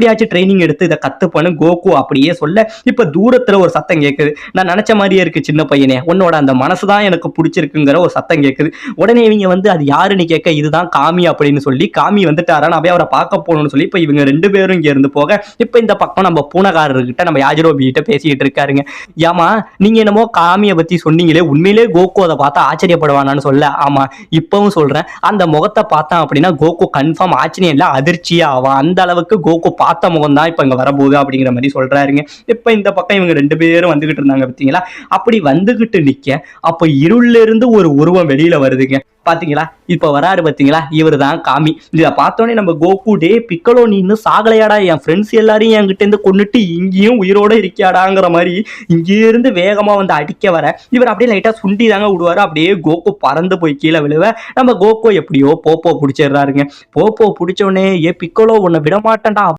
எப்படியாச்சும் ட்ரைனிங் எடுத்து இதை கத்துப்பேன்னு கோகு அப்படியே சொல்ல இப்ப தூரத்துல ஒரு சத்தம் கேட்குது நான் நினைச்ச மாதிரியே இருக்கு சின்ன பையனே. உன்னோட அந்த மனசு தான் எனக்கு பிடிச்சிருக்குங்கிற ஒரு சத்தம் கேட்குது உடனே இவங்க வந்து அது யாருன்னு கேட்க இதுதான் காமி அப்படின்னு சொல்லி காமி வந்துட்டாரா நான் போய் அவரை பார்க்க போகணும்னு சொல்லி இப்போ இவங்க ரெண்டு பேரும் இங்க இருந்து போக இப்போ இந்த பக்கம் நம்ம பூனகாரர்கிட்ட நம்ம யாஜிரோபி கிட்ட பேசிட்டு இருக்காருங்க. ஏமா நீங்க என்னமோ காமியை பத்தி சொன்னீங்களே உண்மையிலே கோகு அதை பார்த்தா ஆச்சரியப்படுவானான்னு சொல்ல. ஆமா இப்பவும் சொல்றேன். அந்த முகத்தை பார்த்தான் அப்படின்னா கோகு கன்ஃபார்ம் ஆச்சரியம் இல்லை அதிர்ச்சியா ஆவான். அந்த அளவுக்கு கோகு பா முகம் தான் இப்போ இங்கே வரப்போகுது அப்படிங்கிற மாதிரி சொல்கிறாருங்க இப்போ இந்த பக்கம் இவங்க ரெண்டு பேரும் வந்துகிட்டு இருந்தாங்க பார்த்தீங்களா அப்படி வந்துகிட்டு நிற்க அப்போ இருளிலிருந்து ஒரு உருவம் வெளியில் வருதுங்க. பாத்தீங்களா? இப்போ வராரு பாத்தீங்களா? இவர் தான் காமி. இதை பார்த்தோன்னே நம்ம கோகு டே பிக்கலோ நீ இன்னும் சாகலையாடா? என் ஃப்ரெண்ட்ஸ் எல்லாரையும் என்கிட்ட இருந்து கொண்டுட்டு இங்கேயும் உயிரோட இருக்கியாடாங்கிற மாதிரி இங்கேருந்து வேகமாக வேகமா வந்து அடிக்க வர இவர் அப்படியே லைட்டா சுண்டி தாங்க விடுவாரு. அப்படியே கோகு பறந்து போய் கீழே விழுவ நம்ம கோகோ எப்படியோ போப்போ பிடிச்சிடுறாருங்க. போப்போ பிடிச்ச உடனே ஏ பிக்கலோ உன்னை விட மாட்டேன்டா